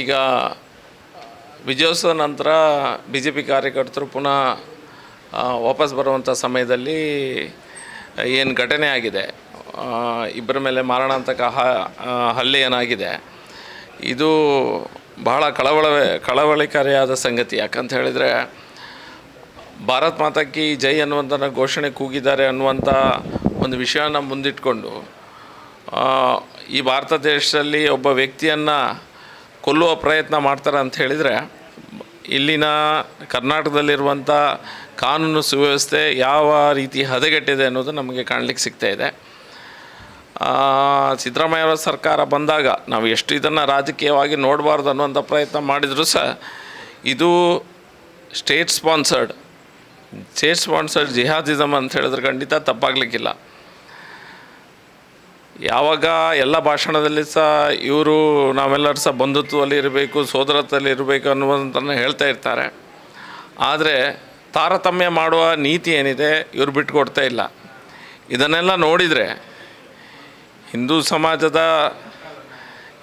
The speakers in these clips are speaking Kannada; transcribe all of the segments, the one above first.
ಈಗ ವಿಜಯೋತ್ಸವ ನಂತರ ಬಿ ಜೆ ಪಿ ಕಾರ್ಯಕರ್ತರು ಪುನಃ ವಾಪಸ್ ಬರುವಂಥ ಸಮಯದಲ್ಲಿ ಏನು ಘಟನೆ ಆಗಿದೆ ಇಬ್ಬರ ಮೇಲೆ ಮಾರಣಾಂತಕ ಹಲ್ಲೆ ಏನಾಗಿದೆ, ಇದು ಬಹಳ ಕಳವಳ, ಕಳವಳಿಕಾರಿಯಾದ ಸಂಗತಿ. ಯಾಕಂತ ಹೇಳಿದರೆ, ಭಾರತ್ ಮಾತಾ ಕಿ ಜೈ ಅನ್ನುವಂಥ ಘೋಷಣೆ ಕೂಗಿದ್ದಾರೆ ಅನ್ನುವಂಥ ಒಂದು ವಿಷಯನ ಮುಂದಿಟ್ಕೊಂಡು ಈ ಭಾರತ ದೇಶದಲ್ಲಿ ಒಬ್ಬ ವ್ಯಕ್ತಿಯನ್ನು ಕೊಲ್ಲುವ ಪ್ರಯತ್ನ ಮಾಡ್ತಾರೆ ಅಂತ ಹೇಳಿದರೆ ಇಲ್ಲಿನ ಕರ್ನಾಟಕದಲ್ಲಿರುವಂಥ ಕಾನೂನು ಸುವ್ಯವಸ್ಥೆ ಯಾವ ರೀತಿ ಹದಗೆಟ್ಟಿದೆ ಅನ್ನೋದು ನಮಗೆ ಕಾಣಲಿಕ್ಕೆ ಸಿಗ್ತಾ ಇದೆ. ಆ, ಸಿದ್ದರಾಮಯ್ಯ ಅವರ ಸರ್ಕಾರ ಬಂದಾಗ ನಾವು ಎಷ್ಟು ಇದನ್ನು ರಾಜಕೀಯವಾಗಿ ನೋಡಬಾರ್ದು ಅನ್ನುವಂಥ ಪ್ರಯತ್ನ ಮಾಡಿದರೂ ಸಹ ಇದು state sponsored state sponsored jihadism ಅಂತ ಹೇಳಿದ್ರೆ ಖಂಡಿತ ತಪ್ಪಾಗಲಿಕ್ಕಿಲ್ಲ. ಯಾವಾಗ ಎಲ್ಲ ಭಾಷಣದಲ್ಲಿ ಸಹ ಇವರು ನಾವೆಲ್ಲರೂ ಸಹ ಬಂಧುತ್ವದಲ್ಲಿ ಇರಬೇಕು, ಸೋದರತ್ವದಲ್ಲಿ ಇರಬೇಕು ಅನ್ನುವಂಥನ್ನು ಹೇಳ್ತಾ ಇರ್ತಾರೆ. ಆದರೆ ತಾರತಮ್ಯ ಮಾಡುವ ನೀತಿ ಏನಿದೆ ಇವರು ಬಿಟ್ಟುಕೊಡ್ತಾ ಇಲ್ಲ. ಇದನ್ನೆಲ್ಲ ನೋಡಿದರೆ ಹಿಂದೂ ಸಮಾಜದ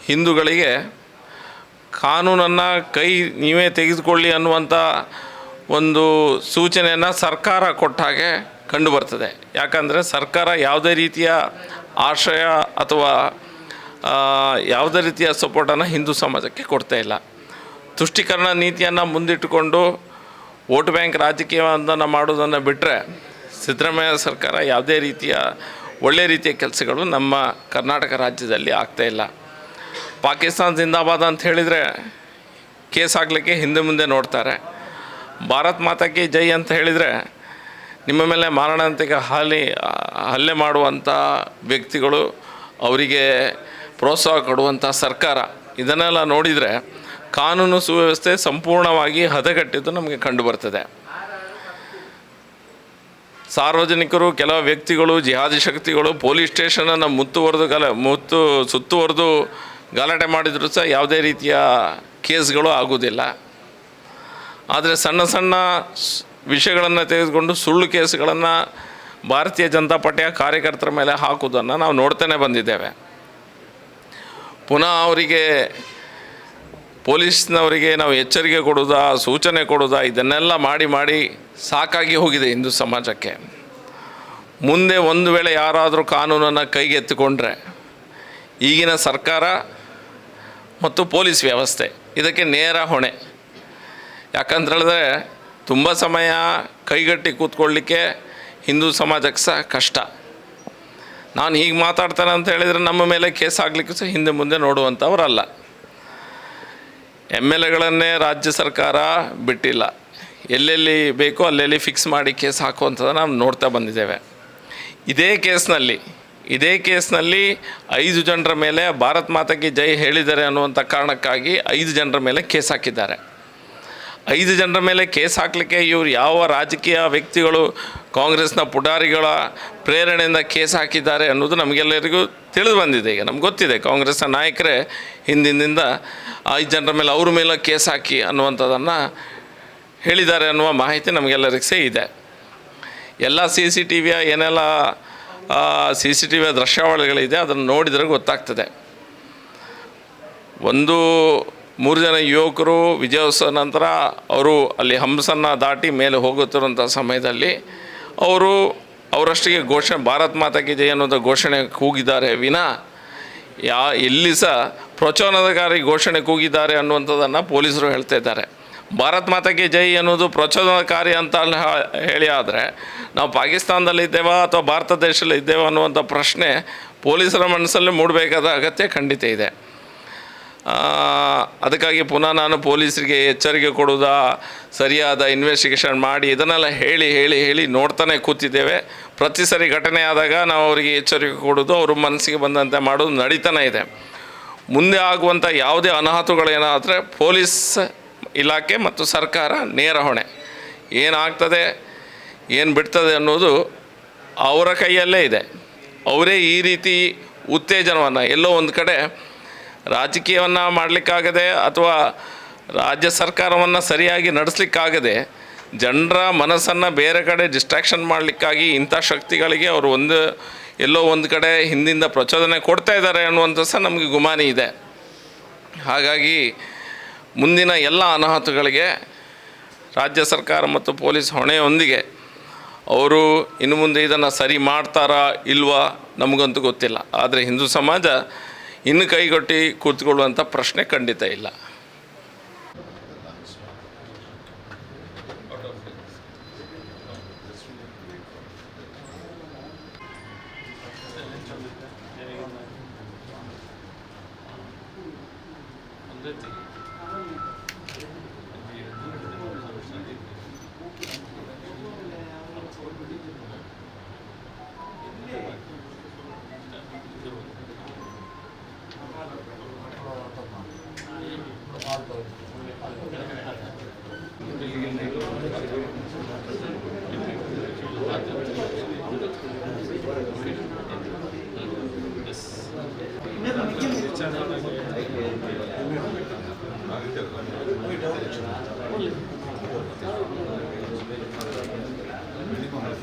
ಹಿಂದೂಗಳಿಗೆ ಕಾನೂನನ್ನು ಕೈ ನೀವೇ ತೆಗೆದುಕೊಳ್ಳಿ ಅನ್ನುವಂಥ ಒಂದು ಸೂಚನೆಯನ್ನು ಸರ್ಕಾರ ಕೊಟ್ಟ ಹಾಗೆ ಕಂಡುಬರ್ತದೆ. ಯಾಕಂದರೆ ಸರ್ಕಾರ ಯಾವುದೇ ರೀತಿಯ ಆಶ್ರಯ ಅಥವಾ ಯಾವುದೇ ರೀತಿಯ ಸಪೋರ್ಟನ್ನು ಹಿಂದೂ ಸಮಾಜಕ್ಕೆ ಕೊಡ್ತಾ ಇಲ್ಲ. ತುಷ್ಟೀಕರಣ ನೀತಿಯನ್ನು ಮುಂದಿಟ್ಟುಕೊಂಡು ವೋಟ್ ಬ್ಯಾಂಕ್ ರಾಜಕೀಯವನ್ನು ಮಾಡೋದನ್ನು ಬಿಟ್ಟರೆ ಸಿದ್ದರಾಮಯ್ಯ ಸರ್ಕಾರ ಯಾವುದೇ ರೀತಿಯ ಒಳ್ಳೆಯ ರೀತಿಯ ಕೆಲಸಗಳು ನಮ್ಮ ಕರ್ನಾಟಕ ರಾಜ್ಯದಲ್ಲಿ ಆಗ್ತಾ ಇಲ್ಲ. ಪಾಕಿಸ್ತಾನ ಜಿಂದಾಬಾದ್ ಅಂತ ಹೇಳಿದರೆ ಕೇಸ್ ಆಗಲಿಕ್ಕೆ ಹಿಂದೆ ಮುಂದೆ ನೋಡ್ತಾರೆ. ಭಾರತ್ ಮಾತಾಕಿ ಜೈ ಅಂತ ಹೇಳಿದರೆ ನಿಮ್ಮ ಮೇಲೆ ಮಾರಣಾಂತಿಕ ಹಾಲಿ, ಹಲ್ಲೆ ಮಾಡುವಂಥ ವ್ಯಕ್ತಿಗಳು ಅವರಿಗೆ ಪ್ರೋತ್ಸಾಹ ಕೊಡುವಂಥ ಸರ್ಕಾರ, ಇದನ್ನೆಲ್ಲ ನೋಡಿದರೆ ಕಾನೂನು ಸುವ್ಯವಸ್ಥೆ ಸಂಪೂರ್ಣವಾಗಿ ಹದಗೆಟ್ಟಿದ್ದು ನಮಗೆ ಕಂಡುಬರ್ತದೆ. ಸಾರ್ವಜನಿಕರು ಕೆಲವು ವ್ಯಕ್ತಿಗಳು, ಜಿಹಾದಿ ಶಕ್ತಿಗಳು ಪೊಲೀಸ್ ಸ್ಟೇಷನನ್ನು ಮುತ್ತುವರೆದು ಗಲ, ಮುತ್ತು, ಸುತ್ತುವರೆದು ಗಲಾಟೆ ಮಾಡಿದರೂ ಸಹ ಯಾವುದೇ ರೀತಿಯ ಕೇಸ್ಗಳು ಆಗುವುದಿಲ್ಲ. ಆದರೆ ಸಣ್ಣ ಸಣ್ಣ ವಿಷಯಗಳನ್ನು ತೆಗೆದುಕೊಂಡು ಸುಳ್ಳು ಕೇಸ್ಗಳನ್ನು ಭಾರತೀಯ ಜನತಾ ಪಾರ್ಟಿಯ ಕಾರ್ಯಕರ್ತರ ಮೇಲೆ ಹಾಕುವುದನ್ನು ನಾವು ನೋಡ್ತಾನೆ ಬಂದಿದ್ದೇವೆ. ಪುನಃ ಅವರಿಗೆ ಪೊಲೀಸ್ನವರಿಗೆ ನಾವು ಎಚ್ಚರಿಕೆ ಕೊಡೋದಾ ಸೂಚನೆ ಕೊಡೋದಾ ಇದನ್ನೆಲ್ಲ ಮಾಡಿ ಮಾಡಿ ಸಾಕಾಗಿ ಹೋಗಿದೆ ಹಿಂದೂ ಸಮಾಜಕ್ಕೆ. ಮುಂದೆ ಒಂದು ವೇಳೆ ಯಾರಾದರೂ ಕಾನೂನನ್ನು ಕೈಗೆತ್ತಿಕೊಂಡ್ರೆ ಈಗಿನ ಸರ್ಕಾರ ಮತ್ತು ಪೊಲೀಸ್ ವ್ಯವಸ್ಥೆ ಇದಕ್ಕೆ ನೇರ ಹೊಣೆ. ಯಾಕಂತೇಳಿದ್ರೆ ತುಂಬ ಸಮಯ ಕೈಗಟ್ಟಿ ಕೂತ್ಕೊಳ್ಳಿಕ್ಕೆ ಹಿಂದೂ ಸಮಾಜಕ್ಕೆ ಸಹ ಕಷ್ಟ. ನಾನು ಹೀಗೆ ಮಾತಾಡ್ತಾನೆ ಅಂತ ಹೇಳಿದರೆ ನಮ್ಮ ಮೇಲೆ ಕೇಸ್ ಆಗಲಿಕ್ಕೂ ಸಹ ಹಿಂದೆ ಮುಂದೆ ನೋಡುವಂಥವ್ರಲ್ಲ ಎಂ ಎಲ್ ಎಗಳನ್ನೇ ರಾಜ್ಯ ಸರ್ಕಾರ ಬಿಟ್ಟಿಲ್ಲ. ಎಲ್ಲೆಲ್ಲಿ ಬೇಕೋ ಅಲ್ಲೆಲ್ಲಿ ಫಿಕ್ಸ್ ಮಾಡಿ ಕೇಸ್ ಹಾಕುವಂಥದ್ದು ನಾವು ನೋಡ್ತಾ ಬಂದಿದ್ದೇವೆ. ಇದೇ ಕೇಸ್ನಲ್ಲಿ ಇದೇ ಕೇಸ್ನಲ್ಲಿ ಐದು ಜನರ ಮೇಲೆ ಭಾರತ್ ಮಾತಾಗಿ ಜೈ ಹೇಳಿದ್ದಾರೆ ಅನ್ನುವಂಥ ಕಾರಣಕ್ಕಾಗಿ ಐದು ಜನರ ಮೇಲೆ ಕೇಸ್ ಹಾಕಿದ್ದಾರೆ. ಐದು ಜನರ ಮೇಲೆ ಕೇಸ್ ಹಾಕಲಿಕ್ಕೆ ಇವರು ಯಾವ ರಾಜಕೀಯ ವ್ಯಕ್ತಿಗಳು ಕಾಂಗ್ರೆಸ್ನ ಪುಟಾರಿಗಳ ಪ್ರೇರಣೆಯಿಂದ ಕೇಸ್ ಹಾಕಿದ್ದಾರೆ ಅನ್ನೋದು ನಮಗೆಲ್ಲರಿಗೂ ತಿಳಿದು ಬಂದಿದೆ. ಈಗ ನಮ್ಗೆ ಗೊತ್ತಿದೆ ಕಾಂಗ್ರೆಸ್ನ ನಾಯಕರೇ ಹಿಂದಿನಿಂದ ಐದು ಜನರ ಮೇಲೆ ಅವ್ರ ಮೇಲೆ ಕೇಸ್ ಹಾಕಿ ಅನ್ನುವಂಥದ್ದನ್ನು ಹೇಳಿದ್ದಾರೆ ಅನ್ನುವ ಮಾಹಿತಿ ನಮಗೆಲ್ಲರಿಗೂ ಸಹ ಇದೆ. ಎಲ್ಲ ಸಿ ಸಿ ಟಿ ವಿಯ ಏನೆಲ್ಲ ಸಿ ಸಿ ಟಿ ವಿಯ ದೃಶ್ಯಾವಳಿಗಳಿದೆ ಅದನ್ನು ನೋಡಿದರೆ ಗೊತ್ತಾಗ್ತದೆ. ಒಂದು ಮೂರು ಜನ ಯುವಕರು ವಿಜಯೋತ್ಸವ ನಂತರ ಅವರು ಅಲ್ಲಿ ಹಂಸನ್ನು ದಾಟಿ ಮೇಲೆ ಹೋಗುತ್ತಿರುವಂಥ ಸಮಯದಲ್ಲಿ ಅವರು ಅವರಷ್ಟಿಗೆ ಘೋಷಣೆ, ಭಾರತ್ ಮಾತಾಗೆ ಜೈ ಅನ್ನೋದು ಘೋಷಣೆ ಕೂಗಿದ್ದಾರೆ. ವಿನ, ಯಾ, ಎಲ್ಲಿ ಸಹ ಪ್ರಚೋದನಕಾರಿ ಘೋಷಣೆ ಕೂಗಿದ್ದಾರೆ ಅನ್ನುವಂಥದ್ದನ್ನು ಪೊಲೀಸರು ಹೇಳ್ತಾ ಇದ್ದಾರೆ. ಭಾರತ್ ಮಾತಾಕಿ ಜೈ ಅನ್ನೋದು ಪ್ರಚೋದನಕಾರಿ ಅಂತ ಹೇಳಿ ಆದರೆ ನಾವು ಪಾಕಿಸ್ತಾನದಲ್ಲಿದ್ದೇವಾ ಅಥವಾ ಭಾರತ ದೇಶದಲ್ಲಿ ಇದ್ದೇವಾ ಅನ್ನುವಂಥ ಪ್ರಶ್ನೆ ಪೊಲೀಸರ ಮನಸ್ಸಲ್ಲಿ ಮೂಡಬೇಕಾದ ಅಗತ್ಯ ಖಂಡಿತ ಇದೆ. ಅದಕ್ಕಾಗಿ ಪುನಃ ನಾನು ಪೊಲೀಸರಿಗೆ ಎಚ್ಚರಿಕೆ ಕೊಡೋದಾ ಸರಿಯಾದ ಇನ್ವೆಸ್ಟಿಗೇಷನ್ ಮಾಡಿ, ಇದನ್ನೆಲ್ಲ ಹೇಳಿ ಹೇಳಿ ಹೇಳಿ ನೋಡ್ತಾನೆ ಕೂತಿದ್ದೇವೆ. ಪ್ರತಿ ಸರಿ ಘಟನೆ ಆದಾಗ ನಾವು ಅವರಿಗೆ ಎಚ್ಚರಿಕೆ ಕೊಡೋದು ಅವ್ರ ಮನಸ್ಸಿಗೆ ಬಂದಂತೆ ಮಾಡೋದು ನಡೀತಾನೆ ಇದೆ. ಮುಂದೆ ಆಗುವಂಥ ಯಾವುದೇ ಅನಾಹುತಗಳೇನಾದರೆ ಪೊಲೀಸ್ ಇಲಾಖೆ ಮತ್ತು ಸರ್ಕಾರ ನೇರ ಹೊಣೆ. ಏನಾಗ್ತದೆ, ಏನು ಬಿಡ್ತದೆ ಅನ್ನೋದು ಅವರ ಕೈಯಲ್ಲೇ ಇದೆ. ಅವರೇ ಈ ರೀತಿ ಉತ್ತೇಜನವನ್ನು ಎಲ್ಲೋ ಒಂದು ಕಡೆ ರಾಜಕೀಯವನ್ನು ಮಾಡಲಿಕ್ಕಾಗದೆ ಅಥವಾ ರಾಜ್ಯ ಸರ್ಕಾರವನ್ನು ಸರಿಯಾಗಿ ನಡೆಸಲಿಕ್ಕಾಗದೆ ಜನರ ಮನಸ್ಸನ್ನು ಬೇರೆ ಕಡೆ ಡಿಸ್ಟ್ರಾಕ್ಷನ್ ಮಾಡಲಿಕ್ಕಾಗಿ ಇಂಥ ಶಕ್ತಿಗಳಿಗೆ ಅವರು ಒಂದು, ಎಲ್ಲೋ ಒಂದು ಕಡೆ ಹಿಂದಿಂದ ಪ್ರಚೋದನೆ ಕೊಡ್ತಾ ಇದ್ದಾರೆ ಅನ್ನುವಂಥ ಸಹ ನಮಗೆ ಗುಮಾನಿ ಇದೆ. ಹಾಗಾಗಿ ಮುಂದಿನ ಎಲ್ಲ ಅನಾಹುತಗಳಿಗೆ ರಾಜ್ಯ ಸರ್ಕಾರ ಮತ್ತು ಪೊಲೀಸ್ ಹೊಣೆಯೊಂದಿಗೆ ಅವರು ಇನ್ನು ಮುಂದೆ ಇದನ್ನು ಸರಿ ಮಾಡ್ತಾರಾ ಇಲ್ವಾ ನಮಗಂತೂ ಗೊತ್ತಿಲ್ಲ. ಆದರೆ ಹಿಂದೂ ಸಮಾಜ ಇನ್ನು ಕೈಗೊಟ್ಟಿ ಕೂತ್ಕೊಳ್ಳುವಂಥ ಪ್ರಶ್ನೆ ಖಂಡಿತ ಇಲ್ಲ.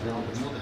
Gracias.